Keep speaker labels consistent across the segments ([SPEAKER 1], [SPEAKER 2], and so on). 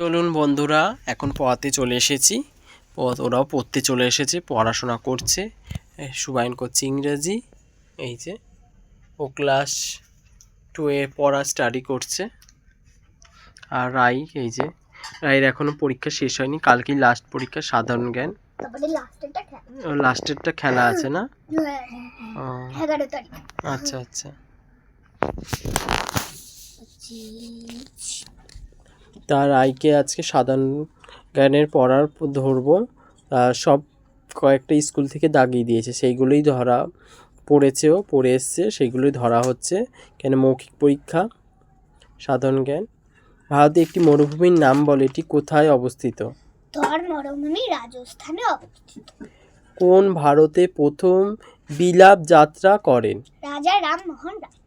[SPEAKER 1] চলুন বন্ধুরা এখন পড়াতে চলে এসেছি। ওরাও পড়তে চলে এসেছে পড়াশোনা করছে। সুবাইন করছে ইংরেজি। এই যে ও ক্লাস টুয়ে পড়া স্টাডি করছে। আর রাই এই যে রাইয়ের এখনও পরীক্ষা শেষ হয়নি। কালকেই লাস্ট পরীক্ষা সাধারণ জ্ঞান।
[SPEAKER 2] লাস্টেরটা খেলা।
[SPEAKER 1] ও লাস্টেরটা খেলা আছে না?
[SPEAKER 2] হ্যাঁ হ্যাঁ হ্যাঁ
[SPEAKER 1] আচ্ছা আচ্ছা। তার আইকে আজকে সাধারণ জ্ঞানের পড়ার ধরবো। সব কয়েকটা স্কুল থেকে দাগিয়ে দিয়েছে। সেইগুলোই ধরা পড়েছেও পড়ে এসছে সেইগুলোই ধরা হচ্ছে। কেন মৌখিক পরীক্ষা সাধারণ জ্ঞান। ভারতে একটি মরুভূমির নাম বলে এটি কোথায় অবস্থিত?
[SPEAKER 2] মরুভূমি রাজস্থানে অবস্থিত।
[SPEAKER 1] কোন ভারতে প্রথম বিলাপ যাত্রা করেন?
[SPEAKER 2] রাজা রামমোহন রায়।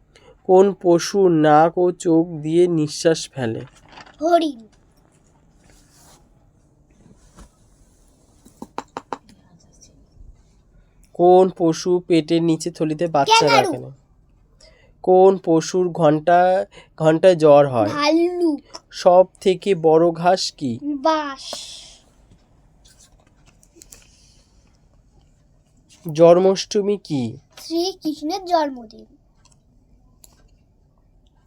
[SPEAKER 1] কোন পশু নাক ও চোখ দিয়ে নিঃশ্বাস ফেলে?
[SPEAKER 2] হরিণ।
[SPEAKER 1] কোন পশু পেটের নিচে থলিতে বাচ্চা রাখে না? কোন পশুর ঘণ্টা ঘন্টায় জ্বর হয়?
[SPEAKER 2] ভাল্লুক।
[SPEAKER 1] সব থেকে বড় ঘাস কি?
[SPEAKER 2] বাস
[SPEAKER 1] জন্মাষ্টমী কি?
[SPEAKER 2] শ্রীকৃষ্ণের জন্মদিন।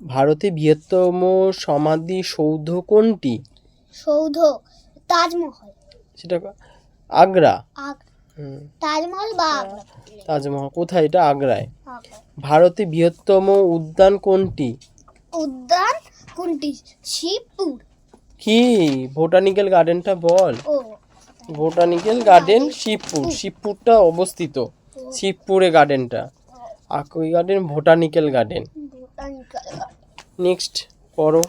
[SPEAKER 1] ভারতে বৃহত্তম সমাধি সৌধ কোনটি?
[SPEAKER 2] সৌধ তাজমহল।
[SPEAKER 1] সেটা আগ্রা। হুম,
[SPEAKER 2] তাজমহল বা আগ্রা?
[SPEAKER 1] তাজমহল কোথায় এটা? আগ্রায়। ভারতে বৃহত্তম উদ্যান কোনটি?
[SPEAKER 2] উদ্যান কোনটি? শিবপুর।
[SPEAKER 1] কি? বোটানিক্যাল গার্ডেনটা বল।
[SPEAKER 2] ও।
[SPEAKER 1] Botanical garden Shibpur. শিবপুরটা অবস্থিত। শিবপুরে গার্ডেনটা। আকই গার্ডেন? Botanical garden. নেক্সট করো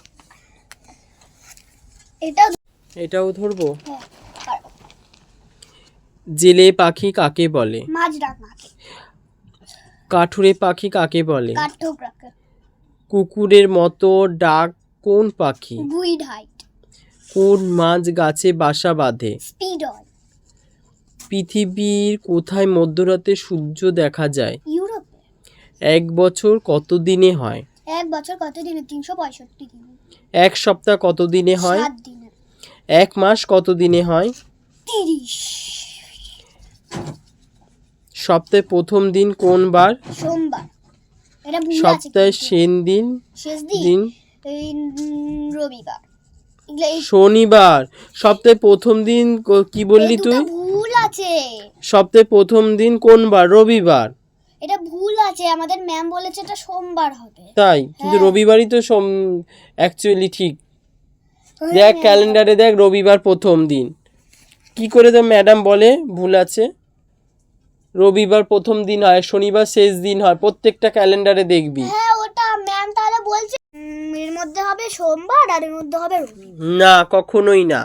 [SPEAKER 2] এটা
[SPEAKER 1] এটাও ধরবো?
[SPEAKER 2] হ্যাঁ,
[SPEAKER 1] জেলে পাখি কাকে বলে? কাঠুরে পাখি কাকে বলে? কুকুরের মতো ডাক কোন পাখি? কোন মাছ গাছে বাসা বাঁধে? পৃথিবীর কোথায় মধ্যরাতে সূর্য দেখা যায়? এক বছর কত দিনে হয়?
[SPEAKER 2] এক বছর কত দিনে তিনশো পঁয়ষট্টি দিনে।
[SPEAKER 1] এক সপ্তাহ কত দিনে হয়?
[SPEAKER 2] সাত দিনে।
[SPEAKER 1] এক মাস কত দিনে হয়?
[SPEAKER 2] তিরিশ।
[SPEAKER 1] সপ্তাহে প্রথম দিন কোন বার?
[SPEAKER 2] সোমবার। এটা ভুল আছে
[SPEAKER 1] সপ্তাহে
[SPEAKER 2] কিন্তু।
[SPEAKER 1] সেন দিন?
[SPEAKER 2] শেষ দিন?
[SPEAKER 1] দিন?
[SPEAKER 2] এই, উম, রবিবার। এগুলো এই-
[SPEAKER 1] শনিবার। সপ্তাহে প্রথম দিন ক- কি বললি
[SPEAKER 2] দুটো
[SPEAKER 1] তুই?
[SPEAKER 2] ভুল আছে।
[SPEAKER 1] সপ্তাহে প্রথম দিন কোন বার? রবিবার।
[SPEAKER 2] এটা ভুল আছে আমাদের ম্যাম বলেছে এটা সোমবার হবে।
[SPEAKER 1] তাই কিন্তু
[SPEAKER 2] হ্যাঁ।
[SPEAKER 1] রবিবারই তো সোম অ্যাকচুয়ালি ঠিক। দেখ ক্যালেন্ডারে দেখ রবিবার প্রথম দিন। কি করে তো ম্যাডাম বলে ভুল আছে। রবিবার প্রথম দিন হয় শনিবার শেষ দিন হয় প্রত্যেকটা ক্যালেন্ডারে দেখবি।
[SPEAKER 2] হ্যাঁ ওটা ম্যাম তাহলে বলছে এর মধ্যে হবে সোমবার আর এর মধ্যে হবে রবিবার
[SPEAKER 1] না কখনোই না।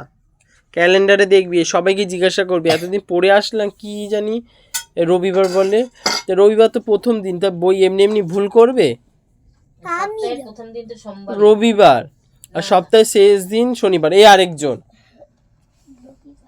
[SPEAKER 1] ক্যালেন্ডারে দেখবি সবাইকে জিজ্ঞাসা করবি এতদিন পড়ে আসলাম কি জানি রবিবার বলে তো রবিবার তো প্রথম দিন তা বই এমনি এমনি ভুল করবে?
[SPEAKER 2] আমি
[SPEAKER 3] প্রথম দিন তো সোমবার।
[SPEAKER 1] রবিবার। আর সপ্তাহের শেষ দিন শনিবার এই আরেকজন।